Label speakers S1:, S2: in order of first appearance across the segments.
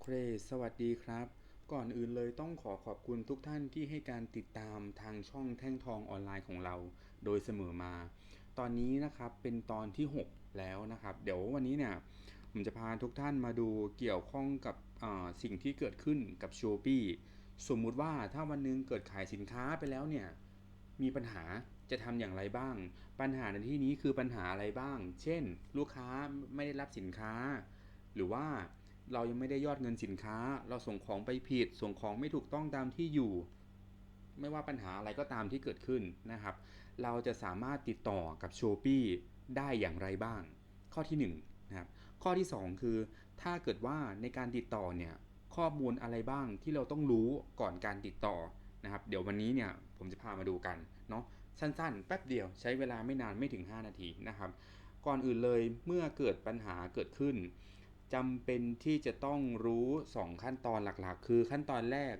S1: เค สวัสดีครับ ก่อนอื่นเลยต้องขอขอบคุณทุกท่านที่ให้การติดตามทางช่องแท่งทองออนไลน์ของเรา โดยเสมอมา ตอนนี้นะครับเป็นตอนที่ 6 แล้วนะครับ เดี๋ยววันนี้เนี่ยผมจะพาทุกท่านมาดูเกี่ยวข้องกับสิ่งที่เกิดขึ้นกับ s h ป p e สมมุติว่าถ้าวันหนึงเกิดขายสินค้าไปแล้วเนี่ยมีปัญหาจะทำอย่างไรบ้าง ปัญหาในที่นี้คือปัญหาอะไรบ้าง เช่น ลูกค้าไม่ได้รับสินค้า หรือว่า เรายังไม่ได้ยอดเงินสินค้า เราส่งของไปผิด ส่งของไม่ถูกต้องตามที่อยู่ ไม่ว่าปัญหาอะไรก็ตามที่เกิดขึ้นนะครับ เราจะสามารถติดต่อกับ s h ป p e ได้อย่างไรบ้าง ข้อที่1นงนะครับข้อที่ 2 คือ ถ้าเกิดว่าในการติดต่อเนี่ยข้อมูลอะไรบ้างที่เราต้องรู้ก่อนการติดต่อนะครับ เดี๋ยววันนี้เนี่ยผมจะพามาดูกันเนาะสั้นๆ แป๊บเดียวใช้เวลาไม่นานไม่ถึง 5 นาทีนะครับ ก่อนอื่นเลยเมื่อเกิดปัญหาเกิดขึ้น จำเป็นที่จะต้องรู้ 2 ขั้นตอนหลักๆ คือขั้นตอนแรก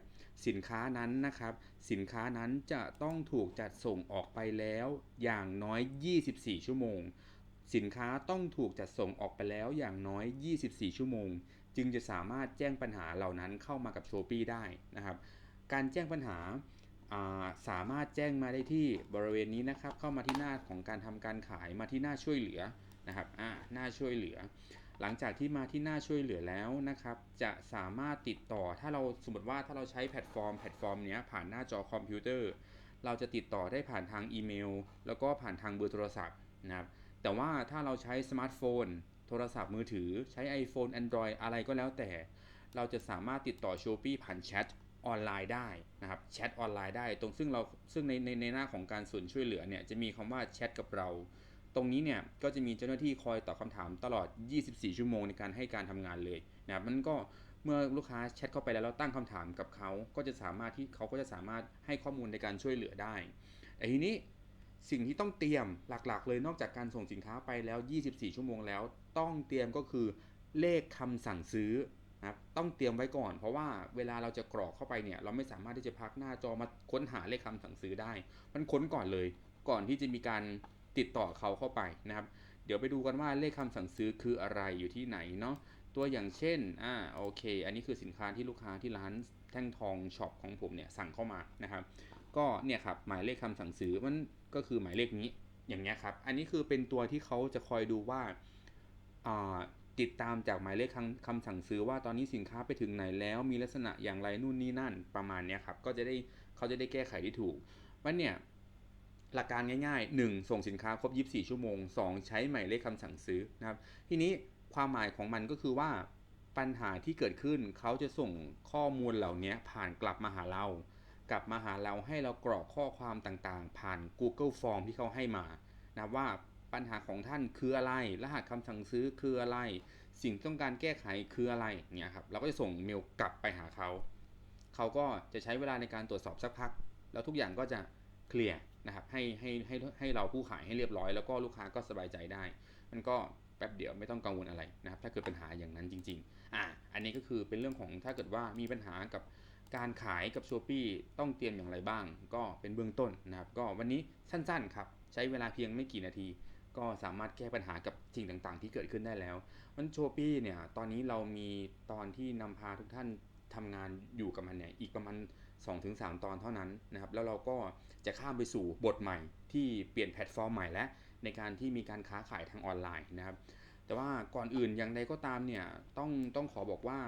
S1: สินค้านั้นนะครับ สินค้านั้นจะต้องถูกจัดส่งออกไปแล้วอย่างน้อย 24 ชั่วโมง สินค้าต้องถูกจัดส่งออกไปแล้วอย่างน้อย 24 ชั่วโมง จึงจะสามารถแจ้งปัญหาเหล่านั้นเข้ามากับ s h ป p e e ได้นะครับ การแจ้งปัญหาาสามารถแจ้งมาได้ที่บริเวณนี้นะครับ เข้ามาที่หน้าของการทำการขายมาที่หน้าช่วยเหลือนะครับอ่าหน้าช่วยเหลือ หลังจากที่มาที่หน้าช่วยเหลือแล้วนะครับ จะสามารถติดต่อถ้าเราสมมติว่าถ้าเราใช้แพลตฟอร์มแพลตฟอร์มเนี้ยผ่านหน้าจอคอมพิวเตอร์ เราจะติดต่อได้ผ่านทางอีเมล แล้วก็ผ่านทางเบอร์โทรศัพท์นะครับแต่ว่าถ้าเราใช้สมาร์ทโฟน โทรศัพท์มือถือ ใช้ iPhone Android อะไรก็แล้วแต่ เราจะสามารถติดต่อ s h ป p e ผ่านแชทออนไลน์ได้นะครับแชทออนไลน์ได้ตรงซึ่งเราซึ่งในในในหน้าของการส่วนช่วยเหลือเนี่ยจะมีคำว่าแชทกับเรา รงนี้เนี่ยก็จะมีเจ้าหน้าที่คอยตอบคำถามตลอด 24 ชั่วโมงในการให้การทำงานเลยนะครับมันก็เมื่อลูกค้าแชทเข้าไปแล้วเราตั้งคำถามกับเขาก็จะสามารถที่เขาก็จะสามารถให้ข้อมูลในการช่วยเหลือได้แต่ทีนี้สิ่งที่ต้องเตรียมหลักๆ เลยนอกจากการส่งสินค้าไปแล้ว 24 ชั่วโมงแล้ว ต้องเตรียมก็คือเลขคำสั่งซื้อนะครับต้องเตรียมไว้ก่อน เพราะว่าเวลาเราจะกรอกเข้าไปเนี่ยเราไม่สามารถที่จะพักหน้าจอมาค้นหาเลขคำสั่งซื้อได้ มันค้นก่อนเลย ก่อนที่จะมีการ ติดต่อเขาเข้าไปนะครับ เดี๋ยวไปดูกันว่าเลขคำสั่งซื้อคืออะไรอยู่ที่ไหนเนาะตัวอย่างเช่นอ่าโอเค อันนี้คือสินค้าที่ลูกค้าที่ร้านแท่งทองช็อปของผมเนี่ยสั่งเข้ามานะครับ ก็เนี่ยครับหมายเลขคำสั่งซื้อมันก็คือหมายเลขนี้อย่างเงี้ยครับ อันนี้คือเป็นตัวที่เขาจะคอยดูว่าอ่าติดตามจากหมายเลขคำคำสั่งซื้อว่าตอนนี้สินค้าไปถึงไหนแล้วมีลักษณะอย่างไรนู่นนี่นั่นประมาณเนี้ยครับก็จะได้เขาจะได้แก้ไขได้ถูกว่าเนี่ย หลักการง่ายๆ 1. ส่งสินค้าครบ 24 ชั่วโมง 2. ใช้หมายเลขคำสั่งซื้อนะครับ ทีนี้ความหมายของมันก็คือว่าปัญหาที่เกิดขึ้นเขาจะส่งข้อมูลเหล่านี้ผ่านกลับมาหาเรา กลับมาหาเราให้เรากรอกข้อความต่างๆ ผ่าน Google Form ที่เขาให้มานะว่าปัญหาของท่านคืออะไร รหัสคำสั่งซื้อคืออะไร สิ่งต้องการแก้ไขคืออะไรเนี่ยครับเราก็จะส่งเมลกลับไปหาเขา เขาก็จะใช้เวลาในการตรวจสอบสักพัก แล้วทุกอย่างก็จะ เคลียร์นะครับให้ให้ให้ให้เราผู้ขายให้เรียบร้อย แล้วก็ลูกค้าก็สบายใจได้ มันก็แป๊บเดียวไม่ต้องกังวลอะไรนะครับ ถ้าเกิดปัญหาอย่างนั้นจริง ๆ อ่า อันนี้ก็คือเป็นเรื่องของถ้าเกิดว่ามีปัญหากับการขายกับ s h ป p e e ต้องเตรียมอย่างไรบ้าง ก็เป็นเบื้องต้นนะครับ ก็วันนี้สั้นๆครับ ใช้เวลาเพียงไม่กี่นาที ก็สามารถแก้ปัญหากับสิ่งต่างๆ ที่เกิดขึ้นได้แล้ว มันโชปี้เนี่ย ตอนนี้เรามีตอนที่นำพาทุกท่าน ทำงานอยู่กับมันเนี่ยอีกประมาณ 2-3 ตอนเท่านั้นนะครับแล้วเราก็จะข้ามไปสู่บทใหม่ที่เปลี่ยนแพลตฟอร์มใหม่และในการที่มีการค้าขายทางออนไลน์นะครับ แต่ว่าก่อนอื่นอย่างใดก็ตามเนี่ยต้องต้องขอบอกว่า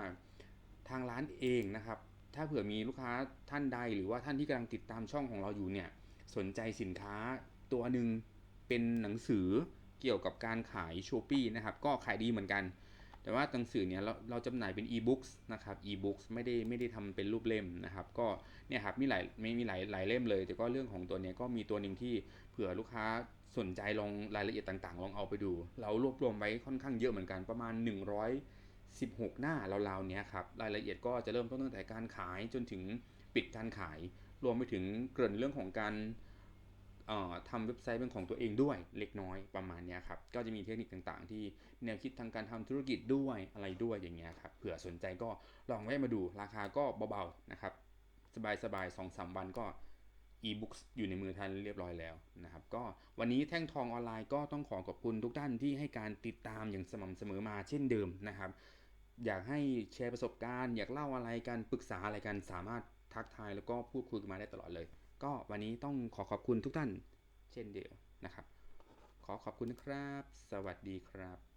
S1: ทางร้านเองนะครับ ถ้าเผื่อมีลูกค้าท่านใดหรือว่าท่านที่กำลังติดตามช่องของเราอยู่เนี่ยสนใจสินค้าตัวหนึ่งเป็นหนังสือเกี่ยวกับการขายช้อปี้นะครับก็ขายดีเหมือนกัน แต่ว่าหนังสือเนี่ยเราเราจำหน่ายเป็น e-books นะครับ e-books ไม่ได้ไม่ได้ทำเป็นรูปเล่มนะครับ ก็เนี่ยครับมีหลายไม่มีหลายหลายเล่มเลย แต่ก็เรื่องของตัวเนี้ยก็มีตัวหนึ่งที่เผื่อลูกค้าสนใจลองรายละเอียดต่างๆ ลองเอาไปดู เรารวบรวมไว้ค่อนข้างเยอะเหมือนกันประมาณ116 หน้าราวๆเนี้ยครับรายละเอียดก็จะเริ่มต้นตั้งแต่การขายจนถึงปิดการขาย รวมไปถึงเกริ่นเรื่องของการ ทำเว็บไซต์เป็นของตัวเองด้วยเล็กน้อยประมาณนี้ครับ ก็จะมีเทคนิคต่างๆ ที่แนวคิดทางการทำธุรกิจด้วยอะไรด้วยอย่างเงี้ยครับเผื่อสนใจก็ลองแวะมาดูราคาก็เบาๆนะครับ สบายๆสองสามวันก็ e-books อยู่ในมือท่านเรียบร้อยแล้วนะครับ ก็วันนี้แท่งทองออนไลน์ก็ต้องขอขอบคุณทุกท่านที่ให้การติดตามอย่างสม่ำเสมอมาเช่นเดิมนะครับ อยากให้แชร์ประสบการณ์ อยากเล่าอะไรกันปรึกษาอะไรกันสามารถทักทายแล้วก็พูดคุยกันมาได้ตลอดเลย ก็วันนี้ต้องขอขอบคุณทุกท่านเช่นเดียวนะครับ ขอขอบคุณนะครับ สวัสดีครับ